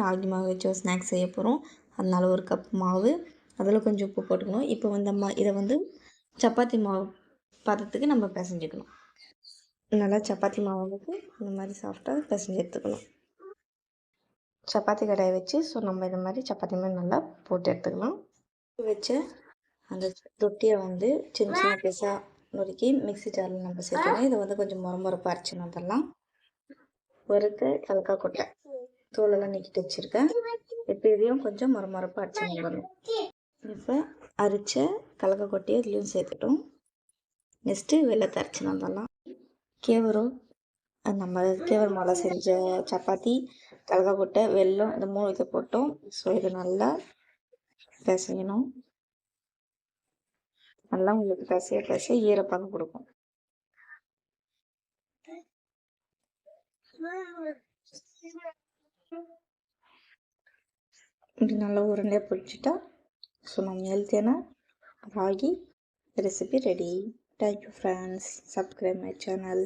ராகி மாவு வச்சு ஒரு ஸ்நாக்ஸ் செய்ய போகிறோம் அதனால் ஒரு கப் மாவு. அதில் கொஞ்சம் உப்பு போட்டுக்கணும். இப்போ வந்து மா இதை வந்து சப்பாத்தி மாவு பதத்துக்கு நம்ம பிசைஞ்சிக்கணும். நல்லா சப்பாத்தி மாவுக்கு இந்த மாதிரி சாஃப்டாக பிசைஞ்சு எடுத்துக்கணும். சப்பாத்தி கடாயை வச்சு ஸோ நம்ம இந்த மாதிரி சப்பாத்தி மாதிரி நல்லா போட்டு எடுத்துக்கலாம். வச்ச அந்த தொட்டியை வந்து சின்ன சின்ன பீஸாக நொறுக்கி மிக்ஸி ஜாரில் நம்ம சேர்த்துக்கணும் இதை வந்து கொஞ்சம் முறை முறைப்பாக அரைச்சின்னு வந்துடலாம். வறுத்த கலக்கா கொட்டை. தோலெல்லாம் நீக்கிட்டு வச்சுருக்கேன். இப்போ இதையும் கொஞ்சம் மரமரப்பாக முறைப்பாக அரைச்சி வந்துடணும். இப்போ அரிச்ச கலக்க கொட்டையை இதுலேயும் சேர்த்துட்டோம். நெக்ஸ்ட்டு வெள்ளத்தை அரைச்சி வந்துடலாம். கேவரம் நம்ம கேவர் மாலை செஞ்ச சப்பாத்தி கலக்கா கொட்டை வெல்லம் இந்த மூணு இதை போட்டோம். ஸோ இது நல்லா பிசையணும். நல்லா உங்களுக்கு பிசைய பிசை ஈரப்பாக கொடுக்கும். இப்படி நல்லா உருண்டையாக பிடிச்சிட்டா ஸோ நம்ம ஹெல்த்தியான ragi recipe ready thank you friends subscribe my channel